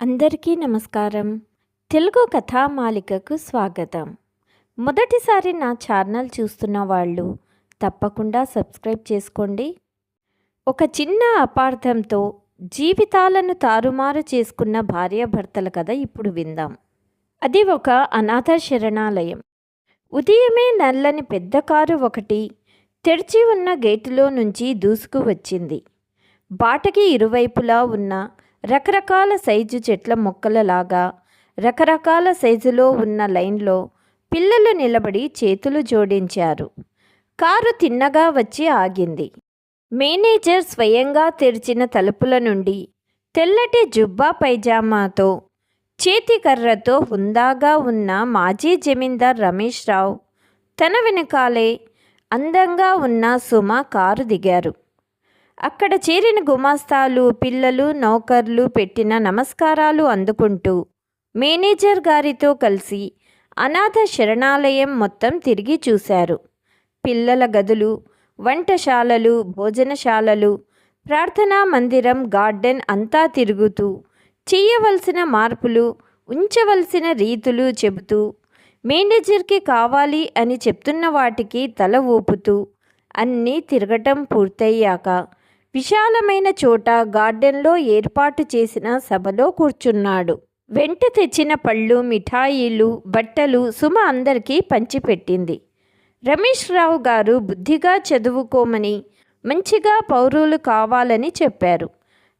అందరికీ నమస్కారం. తెలుగు కథామాలికకు స్వాగతం. మొదటిసారి నా ఛానల్ చూస్తున్న వాళ్ళు తప్పకుండా సబ్స్క్రైబ్ చేసుకోండి. ఒక చిన్న అపార్థంతో జీవితాలను తారుమారు చేసుకున్న భార్యాభర్తల కథ ఇప్పుడు విందాం. అది ఒక అనాథ శరణాలయం ఉదయమే నల్లని పెద్ద కారు ఒకటి తెరిచి ఉన్న గేటులో నుంచి దూసుకు వచ్చింది బాటకి ఇరువైపులా ఉన్న రకరకాల సైజు చెట్ల మొక్కలలాగా రకరకాల సైజులో ఉన్న లైన్లో పిల్లలు నిలబడి చేతులు జోడించారు. కారు తిన్నగా వచ్చి ఆగింది. మేనేజర్ స్వయంగా తెరిచిన తలుపుల నుండి తెల్లటి జుబ్బా పైజామాతో చేతికర్రతో హుందాగా ఉన్న మాజీ జమీందార్ రమేష్ రావు తన వెనకాలే అందంగా ఉన్న సుమ కారు దిగారు. అక్కడ చేరిన గుమాస్తాలు పిల్లలు నౌకర్లు పెట్టిన నమస్కారాలు అందుకుంటూ మేనేజర్ గారితో కలిసి అనాథ శరణాలయం మొత్తం తిరిగి చూశారు. పిల్లల గదులు వంటశాలలు భోజనశాలలు ప్రార్థనా మందిరం గార్డెన్ అంతా తిరుగుతూ చేయవలసిన మార్పులు ఉంచవలసిన రీతులు చెబుతూ మేనేజర్కి కావాలి అని చెప్తున్న వాటికి తల ఊపుతూ అన్నీ తిరగటం పూర్తయ్యాక విశాలమైన చోట గార్డెన్లో ఏర్పాటు చేసిన సభలో కూర్చున్నాడు. వెంట తెచ్చిన పళ్ళు మిఠాయిలు బట్టలు సుమ అందరికీ పంచిపెట్టింది. రమేష్ రావు గారు బుద్ధిగా చదువుకోమని మంచిగా పౌరులు కావాలని చెప్పారు.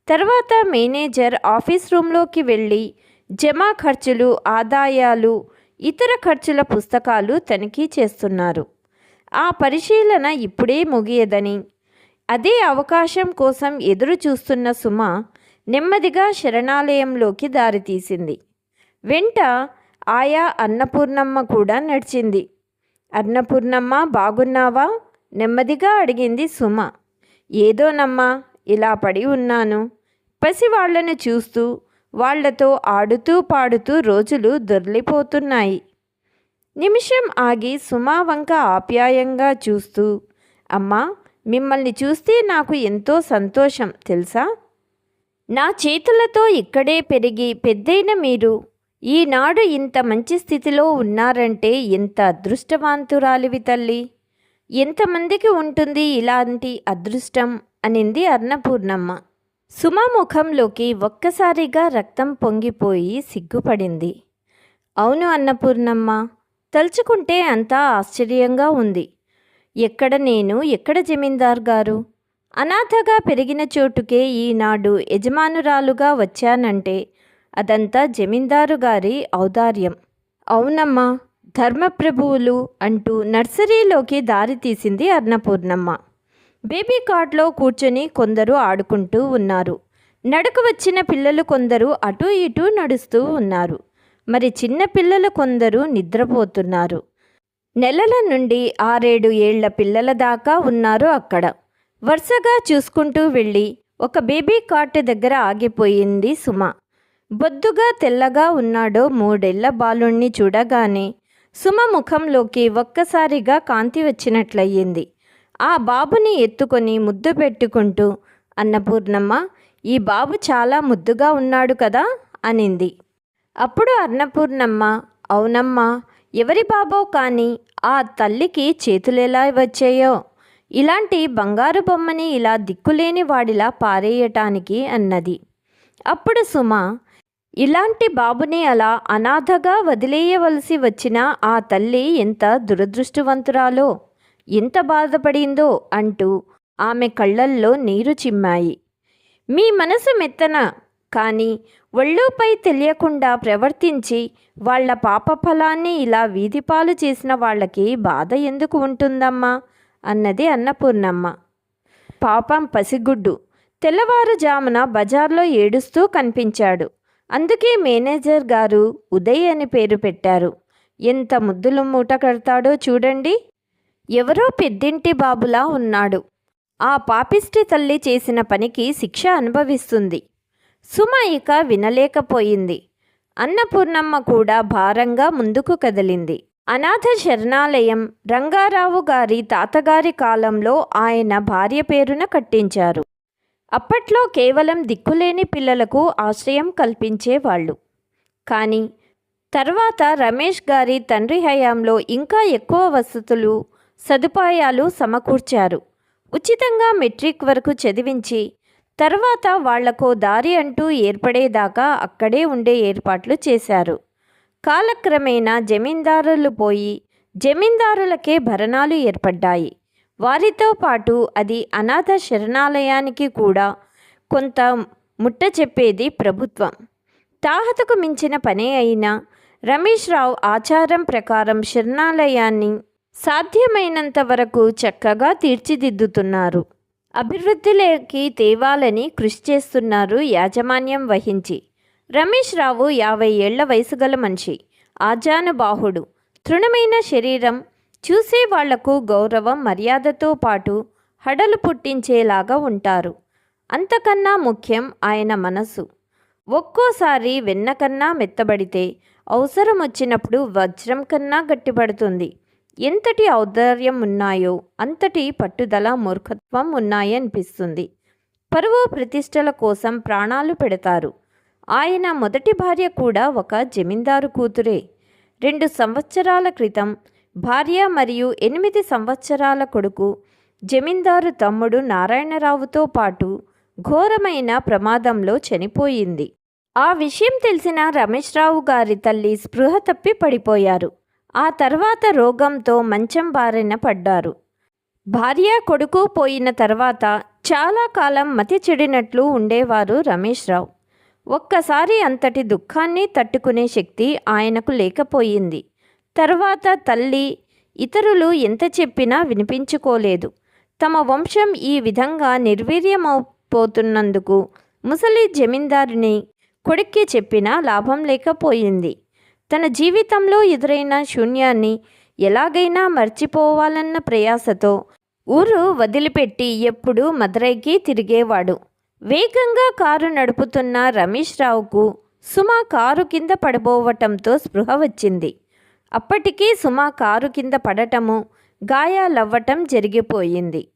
తర్వాత మేనేజర్ ఆఫీస్ రూంలోకి వెళ్ళి జమా ఖర్చులు ఆదాయాలు ఇతర ఖర్చుల పుస్తకాలు తనిఖీ చేస్తున్నారు. ఆ పరిశీలన ఇప్పుడే ముగియదని అదే అవకాశం కోసం ఎదురు చూస్తున్న సుమ నెమ్మదిగా శరణాలయంలోకి దారితీసింది వెంట ఆయా అన్నపూర్ణమ్మ కూడా నడిచింది. అన్నపూర్ణమ్మ బాగున్నావా? నెమ్మదిగా అడిగింది సుమ. ఏదోనమ్మా ఇలా పడి ఉన్నాను. పసివాళ్ళను చూస్తూ వాళ్ళతో ఆడుతూ పాడుతూ రోజులు దొర్లిపోతున్నాయి. నిమిషం ఆగి సుమా వంక ఆప్యాయంగా చూస్తూ అమ్మా మిమ్మల్ని చూస్తే నాకు ఎంతో సంతోషం తెలుసా? నా చేతులతో ఇక్కడే పెరిగి పెద్దయిన మీరు ఈనాడు ఇంత మంచి స్థితిలో ఉన్నారంటే ఎంత అదృష్టవంతురాలివి తల్లి. ఎంతమందికి ఉంటుంది ఇలాంటి అదృష్టం? అనింది అన్నపూర్ణమ్మ. సుమ ముఖంలోకి ఒక్కసారిగా రక్తం పొంగిపోయి సిగ్గుపడింది. అవును అన్నపూర్ణమ్మ తలుచుకుంటే అంతా ఆశ్చర్యంగా ఉంది. ఎక్కడ నేను ఎక్కడ జమీందార్ గారు? అనాథగా పెరిగిన చోటుకే ఈనాడు యజమానురాలుగా వచ్చానంటే అదంతా జమీందారు గారి ఔదార్యం. అవునమ్మా ధర్మప్రభువులు అంటూ నర్సరీలోకి దారి తీసింది అన్నపూర్ణమ్మ. బేబీ కార్ట్లో కూర్చొని కొందరు ఆడుకుంటూ ఉన్నారు. నడక వచ్చిన పిల్లలు కొందరు అటూ ఇటూ నడుస్తూ ఉన్నారు. మరి చిన్న పిల్లలు కొందరు నిద్రపోతున్నారు. నెలల నుండి ఆరేడు ఏళ్ళ పిల్లల దాకా ఉన్నారు అక్కడ. వరుసగా చూసుకుంటూ వెళ్ళి ఒక బేబీ కార్ట్ దగ్గర ఆగిపోయింది సుమ. బొద్దుగా తెల్లగా ఉన్నాడో మూడేళ్ళ బాలుణ్ణి చూడగానే సుమ ముఖంలోకి ఒక్కసారిగా కాంతి వచ్చినట్లయింది. ఆ బాబుని ఎత్తుకొని ముద్దు పెట్టుకుంటూ అన్నపూర్ణమ్మ ఈ బాబు చాలా ముద్దుగా ఉన్నాడు కదా? అనింది. అప్పుడు అన్నపూర్ణమ్మ అవునమ్మా ఎవరి బాబో కానీ ఆ తల్లికి చేతులెలా వచ్చాయో? ఇలాంటి బంగారు బొమ్మని ఇలా దిక్కులేని వాడిలా పారేయటానికి అన్నది. అప్పుడు సుమ ఇలాంటి బాబుని అలా అనాథగా వదిలేయవలసి వచ్చిన ఆ తల్లి ఎంత దురదృష్టవంతురాలో? ఎంత బాధపడిందో? అంటూ ఆమె కళ్ళల్లో నీరు చిమ్మాయి. మీ మనసు మెత్తన? కానీ ఒళ్ళుపై తెలియకుండా ప్రవర్తించి వాళ్ళ పాప ఫలాన్ని ఇలా వీధిపాలు చేసిన వాళ్ళకి బాధ ఎందుకు ఉంటుందమ్మా? అన్నది అన్నపూర్ణమ్మ. పాపం పసిగుడ్డు. తెల్లవారుజామున బజార్లో ఏడుస్తూ కనిపించాడు. అందుకే మేనేజర్ గారు ఉదయ్ అని పేరు పెట్టారు. ఎంత ముద్దులు మూట కడతాడో చూడండి. ఎవరో పెద్దింటి బాబులా ఉన్నాడు. ఆ పాపిష్టి తల్లి చేసిన పనికి శిక్ష అనుభవిస్తుంది. సుమ ఇక వినలేకపోయింది. అన్నపూర్ణమ్మ కూడా భారంగా ముందుకు కదిలింది. అనాథ శరణాలయం రంగారావు గారి తాతగారి కాలంలో ఆయన భార్య పేరున కట్టించారు. అప్పట్లో కేవలం దిక్కులేని పిల్లలకు ఆశ్రయం కల్పించేవాళ్ళు. కానీ తర్వాత రమేష్ గారి తండ్రి హయాంలో ఇంకా ఎక్కువ వసతులు సదుపాయాలు సమకూర్చారు. ఉచితంగా మెట్రిక్ వరకు చదివించి తర్వాత వాళ్ళకో దారి అంటూ ఏర్పడేదాకా అక్కడే ఉండే ఏర్పాట్లు చేశారు. కాలక్రమేణా జమీందారులు పోయి జమీందారులకే భరణాలు ఏర్పడ్డాయి. వారితో పాటు అది అనాథ శరణాలయానికి కూడా కొంత ముట్ట చెప్పేది ప్రభుత్వం. తాహతకు మించిన పనే అయినా రమేష్ రావు ఆచారం ప్రకారం శరణాలయాన్ని సాధ్యమైనంత వరకు చక్కగా తీర్చిదిద్దుతున్నారు. అభివృద్ధిలోకి తేవాలని కృషి చేస్తున్నారు యాజమాన్యం వహించి. రమేష్ రావు యాభై ఏళ్ళ వయసు గల మనిషి ఆజానుబాహుడు. తృణమైన శరీరం చూసే వాళ్ళకు గౌరవం మర్యాదతో పాటు హడలు పుట్టించేలాగా ఉంటారు. అంతకన్నా ముఖ్యం ఆయన మనసు. ఒక్కోసారి వెన్న కన్నా మెత్తబడితే అవసరం వచ్చినప్పుడు వజ్రం కన్నా గట్టిపడుతుంది. ఎంతటి ఔదార్యం ఉన్నాయో అంతటి పట్టుదల మూర్ఖత్వం ఉన్నాయనిపిస్తుంది. పరువు ప్రతిష్టల కోసం ప్రాణాలు పెడతారు. ఆయన మొదటి భార్య కూడా ఒక జమీందారు కూతురే. రెండు సంవత్సరాల క్రితం భార్య మరియు ఎనిమిది సంవత్సరాల కొడుకు జమీందారు తమ్ముడు నారాయణరావుతో పాటు ఘోరమైన ప్రమాదంలో చనిపోయింది. ఆ విషయం తెలిసిన రమేష్ రావు గారి తల్లి స్పృహ తప్పి పడిపోయారు. ఆ తర్వాత రోగంతో మంచం బారిన పడ్డారు. భార్య కొడుకు పోయిన తర్వాత చాలా కాలం మతి చెడినట్లు ఉండేవారు రమేష్ రావు ఒక్కసారి అంతటి దుఃఖాన్ని తట్టుకునే శక్తి ఆయనకు లేకపోయింది. తర్వాత తల్లి ఇతరులు ఎంత చెప్పినా వినిపించుకోలేదు. తమ వంశం ఈ విధంగా నిర్వీర్యమైపోతున్నందుకు ముసలి జమీందారుని కొడుక్కి చెప్పినా లాభం లేకపోయింది. తన జీవితంలో ఎదురైన శూన్యాన్ని ఎలాగైనా మర్చిపోవాలన్న ప్రయాసతో ఊరు వదిలిపెట్టి ఎప్పుడూ మదురైకి తిరిగేవాడు. వేగంగా కారు నడుపుతున్న రమేష్ రావుకు సుమ కారు కింద పడబోవటంతో స్పృహ వచ్చింది. అప్పటికీ సుమా కారు కింద పడటము గాయాలవ్వటం జరిగిపోయింది.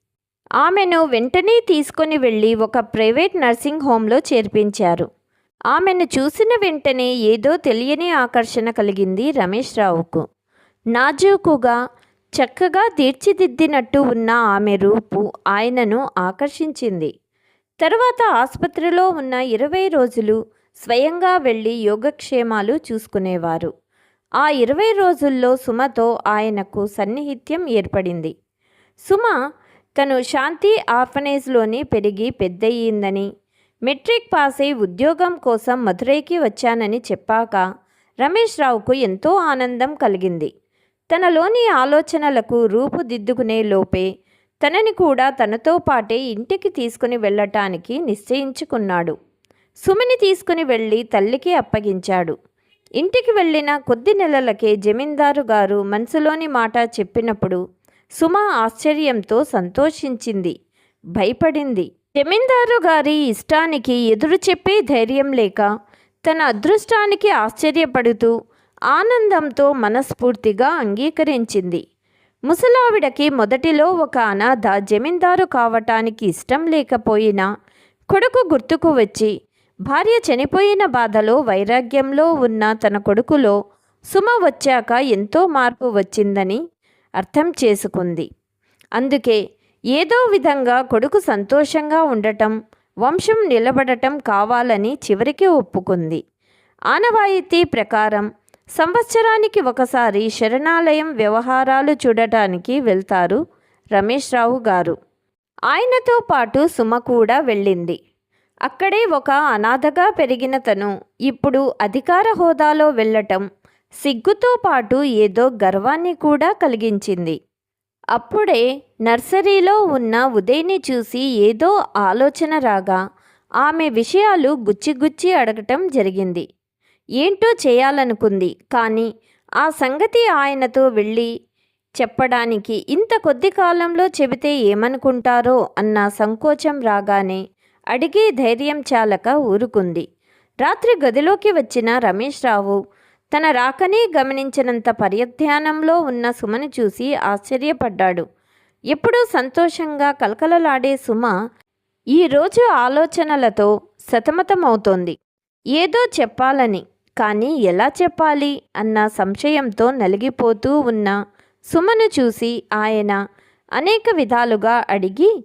ఆమెను వెంటనే తీసుకొని వెళ్ళి ఒక ప్రైవేట్ నర్సింగ్ హోంలో చేర్పించారు. ఆమెను చూసిన వెంటనే ఏదో తెలియని ఆకర్షణ కలిగింది రమేష్ రావుకు. నాజూకుగా చక్కగా తీర్చిదిద్దినట్టు ఉన్న ఆమె రూపు ఆయనను ఆకర్షించింది. తర్వాత ఆసుపత్రిలో ఉన్న ఇరవై రోజులు స్వయంగా వెళ్ళి యోగక్షేమాలు చూసుకునేవారు. ఆ ఇరవై రోజుల్లో సుమతో ఆయనకు సన్నిహిత్యం ఏర్పడింది. సుమ తను శాంతి ఆర్ఫనేజ్లోనే పెరిగి పెద్దయ్యిందని మెట్రిక్ పాస్ అయి ఉద్యోగం కోసం మధురైకి వచ్చానని చెప్పాక రమేష్ రావుకు ఎంతో ఆనందం కలిగింది. తనలోని ఆలోచనలకు రూపుదిద్దుకునే లోపే తనని కూడా తనతో పాటే ఇంటికి తీసుకుని వెళ్ళటానికి నిశ్చయించుకున్నాడు. సుమిని తీసుకుని వెళ్ళి తల్లికి అప్పగించాడు. ఇంటికి వెళ్ళిన కొద్ది నెలలకే జమీందారు గారు మనసులోని మాట చెప్పినప్పుడు సుమ ఆశ్చర్యంతో సంతోషించింది భయపడింది. జమీందారు గారి ఇష్టానికి ఎదురు చెప్పే ధైర్యం లేక తన అదృష్టానికి ఆశ్చర్యపడుతూ ఆనందంతో మనస్ఫూర్తిగా అంగీకరించింది. ముసలావిడకి మొదటిలో ఒక అనాథ జమీందారు కావటానికి ఇష్టం లేకపోయినా కొడుకు గుర్తుకు వచ్చి భార్య చనిపోయిన బాధలో వైరాగ్యంలో ఉన్న తన కొడుకులో సుమ వచ్చాక ఎంతో మార్పు వచ్చిందని అర్థం చేసుకుంది. అందుకే ఏదో విధంగా కొడుకు సంతోషంగా ఉండటం వంశం నిలబడటం కావాలని చివరికి ఒప్పుకుంది. ఆనవాయితీ ప్రకారం సంవత్సరానికి ఒకసారి శరణాలయం వ్యవహారాలు చూడటానికి వెళ్తారు రమేష్ రావు గారు. ఆయనతో పాటు సుమ కూడా వెళ్ళింది. అక్కడే ఒక అనాథగా పెరిగిన తను ఇప్పుడు అధికార హోదాలో వెళ్ళటం సిగ్గుతో పాటు ఏదో గర్వాన్ని కూడా కలిగించింది. అప్పుడే నర్సరీలో ఉన్న ఉదయ్ని చూసి ఏదో ఆలోచన రాగా ఆమె విషయాలు గుచ్చిగుచ్చి అడగటం జరిగింది. ఏంటో చేయాలనుకుంది కానీ ఆ సంగతి ఆయనతో వెళ్ళి చెప్పడానికి ఇంత కొద్ది కాలంలో చెబితే ఏమనుకుంటారో అన్న సంకోచం రాగానే అడిగే ధైర్యం చాలక ఊరుకుంది. రాత్రి గదిలోకి వచ్చిన రమేష్ రావు తన రాకనే గమనించినంత పర్యధ్యానంలో ఉన్న సుమను చూసి ఆశ్చర్యపడ్డాడు. ఎప్పుడూ సంతోషంగా కలకలలాడే సుమ ఈరోజు ఆలోచనలతో సతమతమవుతోంది. ఏదో చెప్పాలని కానీ ఎలా చెప్పాలి అన్న సంశయంతో నలిగిపోతూ ఉన్న సుమను చూసి ఆయన అనేక విధాలుగా అడిగి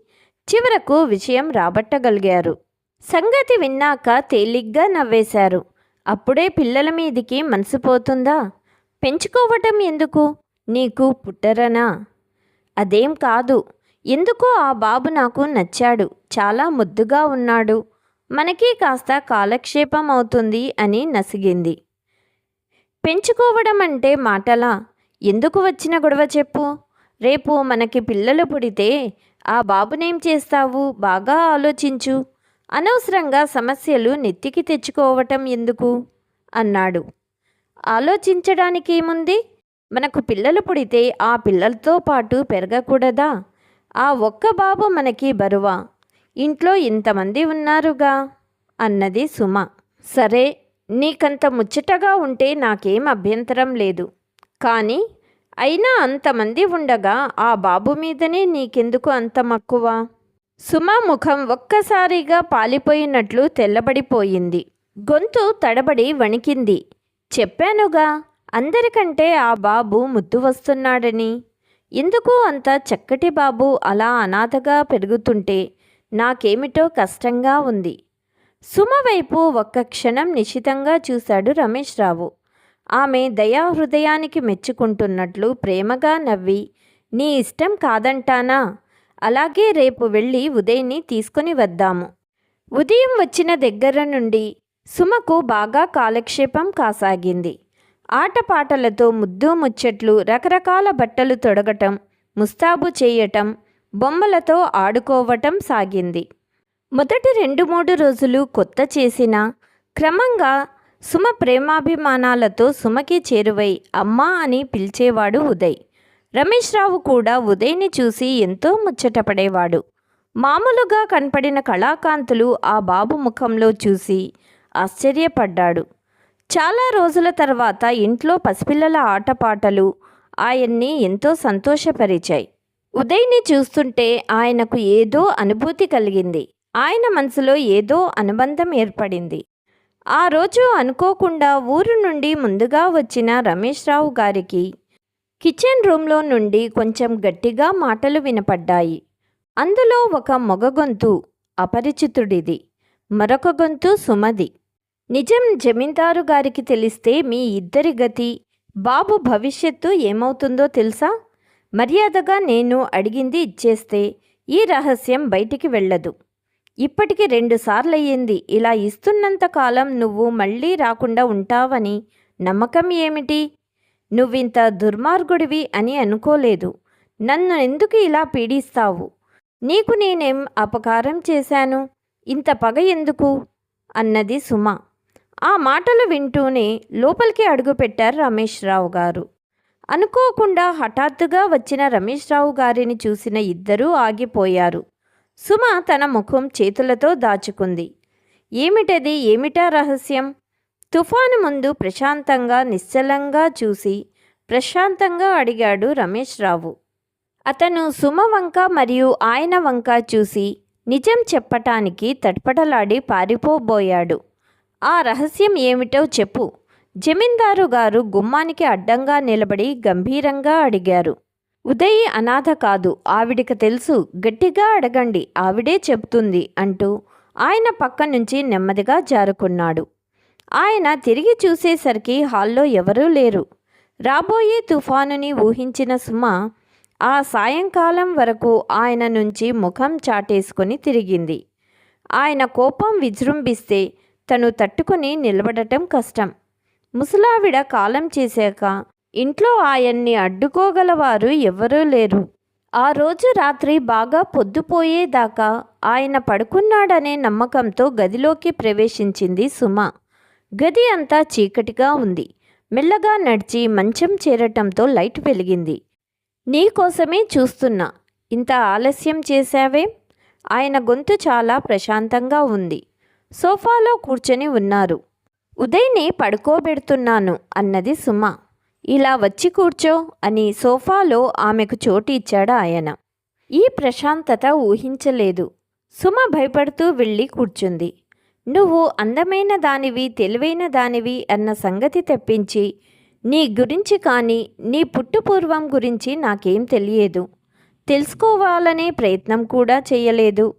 చివరకు విషయం రాబట్టగలిగారు. సంగతి విన్నాక తేలిగ్గా నవ్వేశారు. అప్పుడే పిల్లల మీదికి మనసు పోతుందా? పెంచుకోవటం ఎందుకు? నీకు పుట్టరనా? అదేం కాదు. ఎందుకో ఆ బాబు నాకు నచ్చాడు. చాలా ముద్దుగా ఉన్నాడు. మనకి కాస్త కాలక్షేపం అవుతుంది అని నసిగింది. పెంచుకోవడం అంటే మాటలా? ఎందుకు వచ్చిన గొడవ చెప్పు. రేపు మనకి పిల్లలు పుడితే ఆ బాబునేం చేస్తావు? బాగా ఆలోచించు. అనవసరంగా సమస్యలు నెత్తికి తెచ్చుకోవటం ఎందుకు? అన్నాడు. ఆలోచించడానికి ఏముంది మనకు పిల్లలు పుడితే ఆ పిల్లలతో పాటు పెరగకూడదా? ఆ ఒక్క బాబు మనకి బరువా? ఇంట్లో ఇంతమంది ఉన్నారుగా? అన్నది సుమ. సరే నీకంత ముచ్చటగా ఉంటే నాకేం అభ్యంతరం లేదు. కానీ అయినా అంతమంది ఉండగా ఆ బాబు మీదనే నీకెందుకు అంత మక్కువ? సుమ ముఖం ఒక్కసారిగా పాలిపోయినట్లు తెల్లబడిపోయింది. గొంతు తడబడి వణికింది. చెప్పానుగా అందరికంటే ఆ బాబు ముద్దు వస్తున్నాడని. ఎందుకు అంత చక్కటి బాబు అలా అనాథగా పెరుగుతుంటే నాకేమిటో కష్టంగా ఉంది. సుమ వైపు ఒక్క క్షణం నిశితంగా చూశాడు రమేష్ రావు. ఆమె దయాహృదయానికి మెచ్చుకుంటున్నట్లు ప్రేమగా నవ్వి నీ ఇష్టం కాదంటానా? అలాగే రేపు వెళ్ళి ఉదయ్ని తీసుకొని వద్దాము. ఉదయం వచ్చిన దగ్గర నుండి సుమకు బాగా కాలక్షేపం కాసాగింది. ఆటపాటలతో ముద్దు ముచ్చట్లు రకరకాల బట్టలు తొడగటం ముస్తాబు చేయటం బొమ్మలతో ఆడుకోవటం సాగింది. మొదటి రెండు మూడు రోజులు కొత్త చేసిన క్రమంగా సుమ ప్రేమాభిమానాలతో సుమకి చేరువై అమ్మా అని పిలిచేవాడు ఉదయ్. రమేష్ రావు కూడా ఉదయ్ని చూసి ఎంతో ముచ్చటపడేవాడు మామూలుగా కనపడిన కళాకాంతులు ఆ బాబు ముఖంలో చూసి ఆశ్చర్యపడ్డాడు. చాలా రోజుల తర్వాత ఇంట్లో పసిపిల్లల ఆటపాటలు ఆయన్ని ఎంతో సంతోషపరిచాయి. ఉదయ్ని చూస్తుంటే ఆయనకు ఏదో అనుభూతి కలిగింది. ఆయన మనసులో ఏదో అనుబంధం ఏర్పడింది. ఆ రోజు అనుకోకుండా ఊరు నుండి ముందుగా వచ్చిన రమేష్ రావు గారికి కిచెన్ రూమ్లో నుండి కొంచెం గట్టిగా మాటలు వినపడ్డాయి. అందులో ఒక మొగ గొంతు అపరిచితుడిది. మరొక గొంతు సుమది. నిజం జమీందారు గారికి తెలిస్తే మీ ఇద్దరి గతి బాబు భవిష్యత్తు ఏమవుతుందో తెలుసా? మర్యాదగా నేను అడిగింది ఇచ్చేస్తే ఈ రహస్యం బయటికి వెళ్ళదు. ఇప్పటికి రెండుసార్లయ్యింది ఇలా ఇస్తున్నంత కాలం నువ్వు మళ్ళీ రాకుండా ఉంటావని నమ్మకం ఏమిటి? నువ్వింత దుర్మార్గుడివి అని అనుకోలేదు. నన్ను ఎందుకు ఇలా పీడిస్తావు? నీకు నేనేం అపకారం చేశాను? ఇంత పగ ఎందుకు? అన్నది సుమ. ఆ మాటలు వింటూనే లోపలికి అడుగుపెట్టారు రమేష్ రావు గారు. అనుకోకుండా హఠాత్తుగా వచ్చిన రమేష్ రావు గారిని చూసిన ఇద్దరూ ఆగిపోయారు. సుమ తన ముఖం చేతులతో దాచుకుంది. ఏమిటది? ఏమిటా రహస్యం? తుఫాను ముందు ప్రశాంతంగా నిశ్చలంగా చూసి ప్రశాంతంగా అడిగాడు రమేష్ రావు. అతను సుమ వంక మరియు ఆయన వంక చూసి నిజం చెప్పటానికి తట్పటలాడి పారిపోబోయాడు. ఆ రహస్యం ఏమిటో చెప్పు. జమీందారు గారు గుమ్మానికి అడ్డంగా నిలబడి గంభీరంగా అడిగారు. ఉదయ్ అనాథ కాదు ఆవిడికి తెలుసు గట్టిగా అడగండి ఆవిడే చెప్తుంది అంటూ ఆయన పక్క నుంచి నెమ్మదిగా జారుకున్నాడు. ఆయన తిరిగి చూసేసరికి హాల్లో ఎవరూ లేరు. రాబోయే తుఫానుని ఊహించిన సుమ ఆ సాయంకాలం వరకు ఆయన నుంచి ముఖం చాటేసుకొని తిరిగింది. ఆయన కోపం విజృంభిస్తే తను తట్టుకుని నిలబడటం కష్టం. ముసలావిడ కాలం చేశాక ఇంట్లో ఆయన్ని అడ్డుకోగలవారు ఎవరూ లేరు. ఆ రోజు రాత్రి బాగా పొద్దుపోయేదాకా ఆయన పడుకున్నాడనే నమ్మకంతో గదిలోకి ప్రవేశించింది సుమ. గది అంతా చీకటిగా ఉంది. మెల్లగా నడిచి మంచం చేరటంతో లైట్ వెలిగింది. నీకోసమే చూస్తున్నా. ఇంత ఆలస్యం చేశావే? ఆయన గొంతు చాలా ప్రశాంతంగా ఉంది. సోఫాలో కూర్చొని ఉన్నారు. ఉదయ్ని పడుకోబెడుతున్నాను అన్నది సుమ. ఇలా వచ్చి కూర్చో అని సోఫాలో ఆమెకు చోటు ఇచ్చాడు ఆయన. ఈ ప్రశాంతత ఊహించలేదు. సుమ భయపడుతూ వెళ్ళి కూర్చుంది. నువ్వు అందమైన దానివి తెలివైన దానివి అన్న సంగతి తెప్పించి నీ గురించి కానీ నీ పుట్టుపూర్వం గురించి నాకేం తెలియదు. తెలుసుకోవాలనే ప్రయత్నం కూడా చేయలేదు.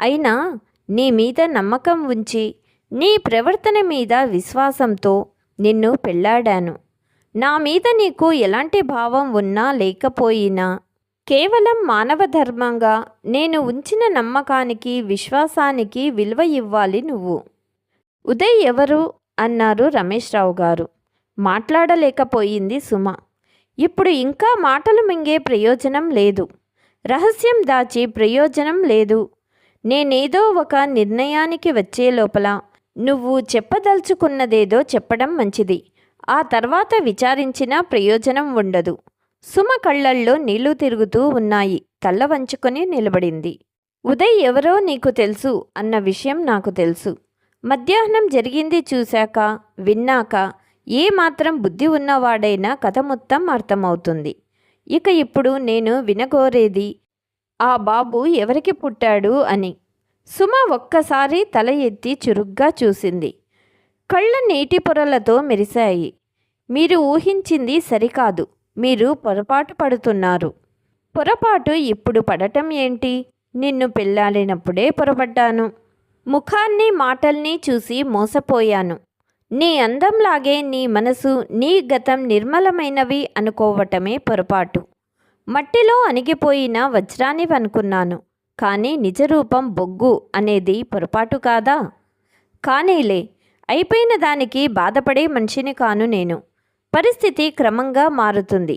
అయినా నీ మీద నమ్మకం ఉంచి నీ ప్రవర్తన మీద విశ్వాసంతో నిన్ను పెళ్ళాడాను నా మీద నీకు ఎలాంటి భావం ఉన్నా లేకపోయినా కేవలం మానవ ధర్మంగా నేను ఉంచిన నమ్మకానికి విశ్వాసానికి విలువ ఇవ్వాలి నువ్వు. ఉదయ్ ఎవరు? అన్నారు రమేష్ రావు గారు. మాట్లాడలేకపోయింది సుమ. ఇప్పుడు ఇంకా మాటలు మింగే ప్రయోజనం లేదు. రహస్యం దాచి ప్రయోజనం లేదు. నేనేదో ఒక నిర్ణయానికి వచ్చే లోపల నువ్వు చెప్పదలుచుకున్నదేదో చెప్పడం మంచిది. ఆ తర్వాత విచారించినా ప్రయోజనం ఉండదు. సుమ కళ్ళల్లో నీళ్ళు తిరుగుతూ ఉన్నాయి. తల్ల వంచుకొని నిలబడింది. ఉదయ్ ఎవరో నీకు తెలుసు అన్న విషయం నాకు తెలుసు. మధ్యాహ్నం జరిగింది చూశాక విన్నాక ఏ మాత్రం బుద్ధి ఉన్నవాడైనా కథ మొత్తం అర్థమవుతుంది. ఇక ఇప్పుడు నేను వినగోరేది ఆ బాబు ఎవరికి పుట్టాడు అని. సుమ ఒక్కసారి తల ఎత్తి చురుగ్గా చూసింది. కళ్ళ నీటి పొరలతో మెరిశాయి. మీరు ఊహించింది సరికాదు. మీరు పొరపాటు పడుతున్నారు. పొరపాటు ఇప్పుడు పడటం ఏంటి? నిన్ను పెళ్ళాలినప్పుడే పొరపడ్డాను. ముఖాన్ని మాటల్ని చూసి మోసపోయాను. నీ అందంలాగే నీ మనసు నీ గతం నిర్మలమైనవి అనుకోవటమే పొరపాటు. మట్టిలో అణిగిపోయిన వజ్రానివనుకున్నాను కానీ నిజరూపం బొగ్గు అనేది పొరపాటు కాదా? కానీలే అయిపోయిన దానికి బాధపడే మనిషిని కాను నేను. పరిస్థితి క్రమంగా మారుతుంది.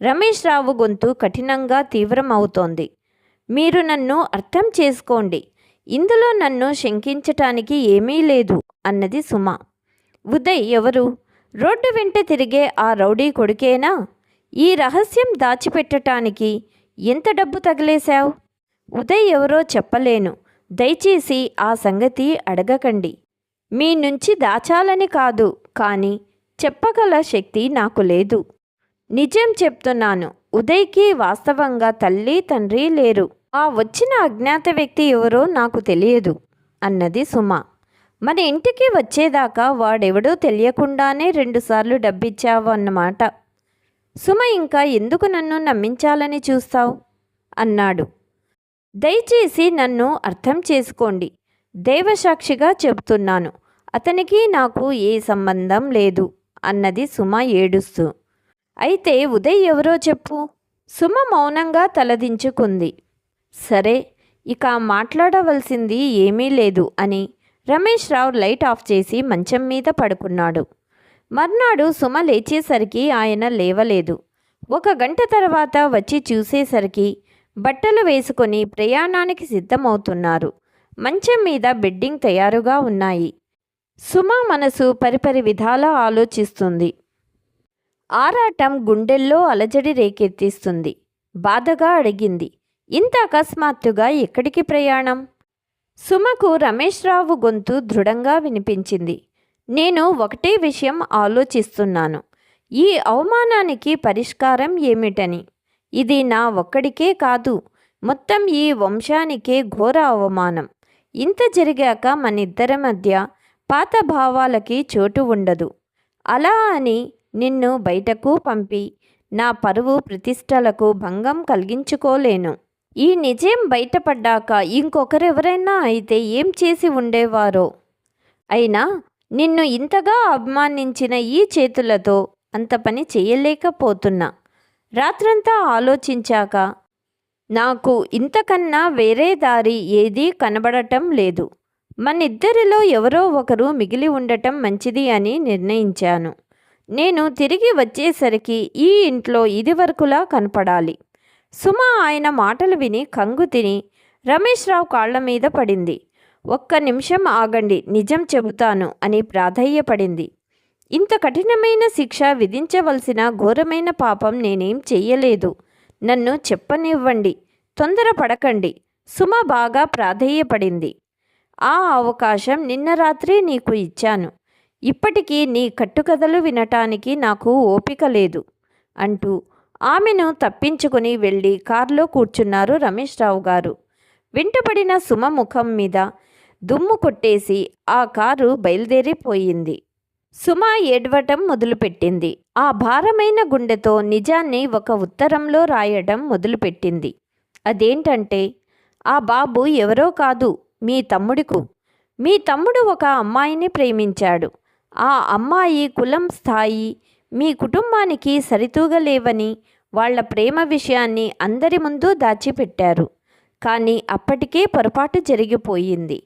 రమేష్ రావు గొంతు కఠినంగా తీవ్రం అవుతోంది మీరు నన్ను అర్థం చేసుకోండి. ఇందులో నన్ను శంకించటానికి ఏమీ లేదు అన్నది సుమ. ఉదయ్ ఎవరు? రోడ్డు వెంట తిరిగే ఆ రౌడీ కొడుకేనా? ఈ రహస్యం దాచిపెట్టటానికి ఎంత డబ్బు తగిలేశావు? ఉదయ్ ఎవరో చెప్పలేను. దయచేసి ఆ సంగతి అడగకండి. మీ నుంచి దాచాలని కాదు కానీ చెప్పగల శక్తి నాకు లేదు. నిజం చెప్తున్నాను ఉదయ్కి వాస్తవంగా తల్లి తండ్రి లేరు. ఆ వచ్చిన అజ్ఞాత వ్యక్తి ఎవరో నాకు తెలియదు అన్నది సుమ. మన ఇంటికి వచ్చేదాకా వాడెవడో తెలియకుండానే రెండుసార్లు డబ్బిచ్చావు అన్నమాట. సుమ ఇంకా ఎందుకు నన్ను నమ్మించాలని చూస్తావు? అన్నాడు. దయచేసి నన్ను అర్థం చేసుకోండి దైవసాక్షిగా చెబుతున్నాను. అతనికి నాకు ఏ సంబంధం లేదు. అన్నది సుమ ఏడుస్తూ. అయితే ఉదయ్ ఎవరో చెప్పు? సుమ మౌనంగా తలదించుకుంది. సరే ఇక మాట్లాడవలసింది ఏమీ లేదు అని రమేష్ రావు లైట్ ఆఫ్ చేసి మంచం మీద పడుకున్నాడు. మర్నాడు సుమ లేచేసరికి ఆయన లేవలేదు. ఒక గంట తర్వాత వచ్చి చూసేసరికి బట్టలు వేసుకొని ప్రయాణానికి సిద్ధమవుతున్నారు. మంచం మీద బెడ్డింగ్ తయారుగా ఉన్నాయి. సుమ మనసు పరిపరి విధాలా ఆలోచిస్తుంది. ఆరాటం గుండెల్లో అలజడి రేకెత్తిస్తుంది. బాధగా అడిగింది. ఇంత అకస్మాత్తుగా ఎక్కడికి ప్రయాణం? సుమకు రమేష్ రావు గొంతు దృఢంగా వినిపించింది. నేను ఒకటే విషయం ఆలోచిస్తున్నాను. ఈ అవమానానికి పరిష్కారం ఏమిటని? ఇది నా ఒక్కడికే కాదు. మొత్తం ఈ వంశానికే ఘోర అవమానం. ఇంత జరిగాక మనిద్దరి మధ్య పాత భావాలకి చోటు ఉండదు. అలా అని నిన్ను బయటకు పంపి నా పరువు ప్రతిష్టలకు భంగం కలిగించుకోలేను. ఈ నిజం బయటపడ్డాక ఇంకొకరెవరైనా అయితే ఏం చేసి ఉండేవారో? అయినా నిన్ను ఇంతగా అభిమానించిన ఈ చేతులతో అంత పని చేయలేకపోతున్నా. రాత్రంతా ఆలోచించాక నాకు ఇంతకన్నా వేరే దారి ఏదీ కనబడటం లేదు. మనిద్దరిలో ఎవరో ఒకరు మిగిలి ఉండటం మంచిది అని నిర్ణయించాను. నేను తిరిగి వచ్చేసరికి ఈ ఇంట్లో ఇదివరకులా కనపడాలి. సుమ ఆయన మాటలు విని కంగు తిని రమేష్ రావు కాళ్ళ మీద పడింది. ఒక్క నిమిషం ఆగండి నిజం చెబుతాను అని ప్రాధేయపడింది. ఇంత కఠినమైన శిక్ష విధించవలసిన ఘోరమైన పాపం నేనేం చెయ్యలేదు. నన్ను చెప్పనివ్వండి తొందరపడకండి సుమ బాగా ప్రాధేయపడింది. ఆ అవకాశం నిన్న రాత్రి నీకు ఇచ్చాను. ఇప్పటికీ నీ కట్టుకథలు వినటానికి నాకు ఓపిక లేదు అంటూ ఆమెను తప్పించుకుని వెళ్ళి కారులో కూర్చున్నారు రమేష్ రావు గారు. వెంటపడిన సుమ ముఖం మీద దుమ్ము కొట్టేసి ఆ కారు బయలుదేరిపోయింది. సుమ ఏడవటం మొదలుపెట్టింది. ఆ భారమైన గుండెతో నిజాన్ని ఒక ఉత్తరంలో రాయడం మొదలుపెట్టింది. అదేంటంటే ఆ బాబు ఎవరో కాదు. మీ తమ్ముడికు. మీ తమ్ముడు ఒక అమ్మాయిని ప్రేమించాడు. ఆ అమ్మాయి కులం స్థాయి మీ కుటుంబానికి సరితూగలేవని వాళ్ళ ప్రేమ విషయాన్ని అందరి ముందు దాచిపెట్టారు. కానీ అప్పటికే పొరపాటు జరిగిపోయింది.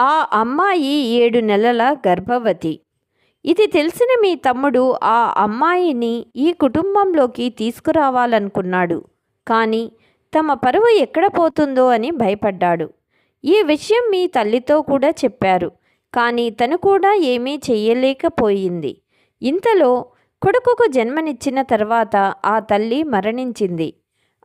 ఆ అమ్మాయి ఏడు నెలల గర్భవతి. ఇది తెలిసిన మీ తమ్ముడు ఆ అమ్మాయిని ఈ కుటుంబంలోకి తీసుకురావాలనుకున్నాడు. కానీ తమ పరువు ఎక్కడ పోతుందో అని భయపడ్డాడు. ఈ విషయం మీ తల్లితో కూడా చెప్పారు. కానీ తను కూడా ఏమీ చెయ్యలేకపోయింది. ఇంతలో కొడుకుకు జన్మనిచ్చిన తర్వాత ఆ తల్లి మరణించింది.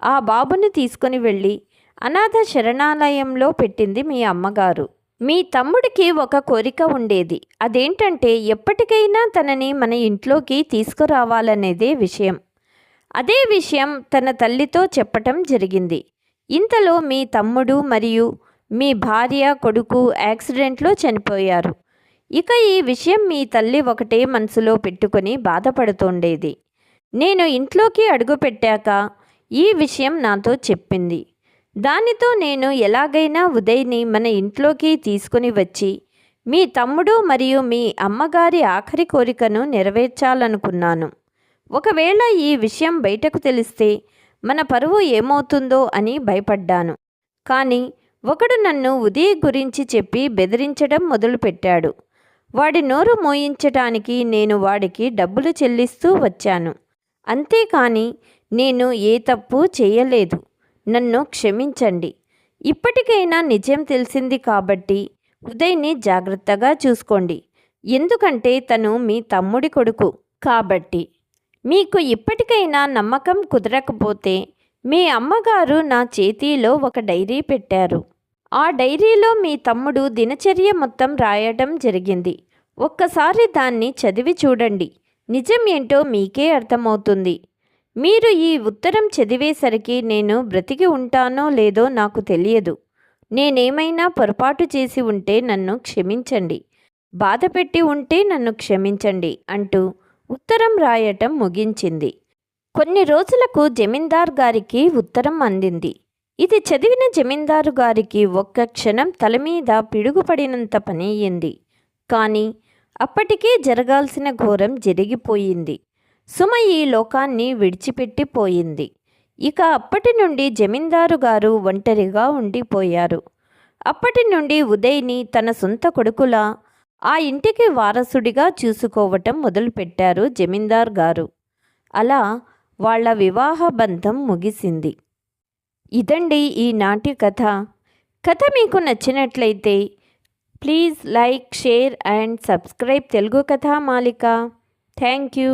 ఆ బాబుని తీసుకుని వెళ్ళి అనాథ శరణాలయంలో పెట్టింది మీ అమ్మగారు. మీ తమ్ముడికి ఒక కోరిక ఉండేది. అదేంటంటే ఎప్పటికైనా తనని మన ఇంట్లోకి తీసుకురావాలనేదే విషయం. అదే విషయం తన తల్లితో చెప్పటం జరిగింది. ఇంతలో మీ తమ్ముడు మరియు మీ భార్య కొడుకు యాక్సిడెంట్లో చనిపోయారు. ఇక ఈ విషయం మీ తల్లి ఒకటే మనసులో పెట్టుకొని బాధపడుతుండేది. నేను ఇంట్లోకి అడుగుపెట్టాక ఈ విషయం నాతో చెప్పింది. దానితో నేను ఎలాగైనా ఉదయ్ని మన ఇంట్లోకి తీసుకుని వచ్చి మీ తమ్ముడు మరియు మీ అమ్మగారి ఆఖరి కోరికను నెరవేర్చాలనుకున్నాను. ఒకవేళ ఈ విషయం బయటకు తెలిస్తే మన పరువు ఏమవుతుందో అని భయపడ్డాను. కానీ ఒకడు నన్ను ఉదయ్ గురించి చెప్పి బెదిరించడం మొదలుపెట్టాడు. వాడి నోరు మోయించటానికి నేను వాడికి డబ్బులు చెల్లిస్తూ వచ్చాను. అంతేకాని నేను ఏ తప్పు చేయలేదు. నన్ను క్షమించండి. ఇప్పటికైనా నిజం తెలిసింది కాబట్టి ఉదయ్ని జాగ్రత్తగా చూసుకోండి. ఎందుకంటే తను మీ తమ్ముడి కొడుకు కాబట్టి. మీకు ఇప్పటికైనా నమ్మకం కుదరకపోతే మీ అమ్మగారు నా చేతిలో ఒక డైరీ పెట్టారు. ఆ డైరీలో మీ తమ్ముడు దినచర్య మొత్తం రాయడం జరిగింది. ఒక్కసారి దాన్ని చదివి చూడండి. నిజం ఏంటో మీకే అర్థమవుతుంది. మీరు ఈ ఉత్తరం చదివేసరికి నేను బ్రతికి ఉంటానో లేదో నాకు తెలియదు. నేనేమైనా పొరపాటు చేసి ఉంటే నన్ను క్షమించండి. బాధపెట్టి ఉంటే నన్ను క్షమించండి అంటూ ఉత్తరం రాయటం ముగించింది. కొన్ని రోజులకు జమీందార్ గారికి ఉత్తరం అందింది. ఇది చదివిన జమీందారు గారికి ఒక్క క్షణం తల మీద పిడుగుపడినంత పని కానీ అప్పటికే జరగాల్సిన ఘోరం జరిగిపోయింది. సుమ ఈ లోకాన్ని విడిచిపెట్టిపోయింది. ఇక అప్పటి నుండి జమీందారు గారు ఒంటరిగా ఉండిపోయారు. అప్పటి నుండి ఉదయ్ని తన సొంత కొడుకులా ఆ ఇంటికి వారసుడిగా చూసుకోవటం మొదలుపెట్టారు జమీందార్ గారు. అలా వాళ్ళ వివాహ బంధం ముగిసింది. ఇదండి ఈనాటి కథ. కథ మీకు నచ్చినట్లయితే please like share and subscribe Telugu Katha Malika. Thank you.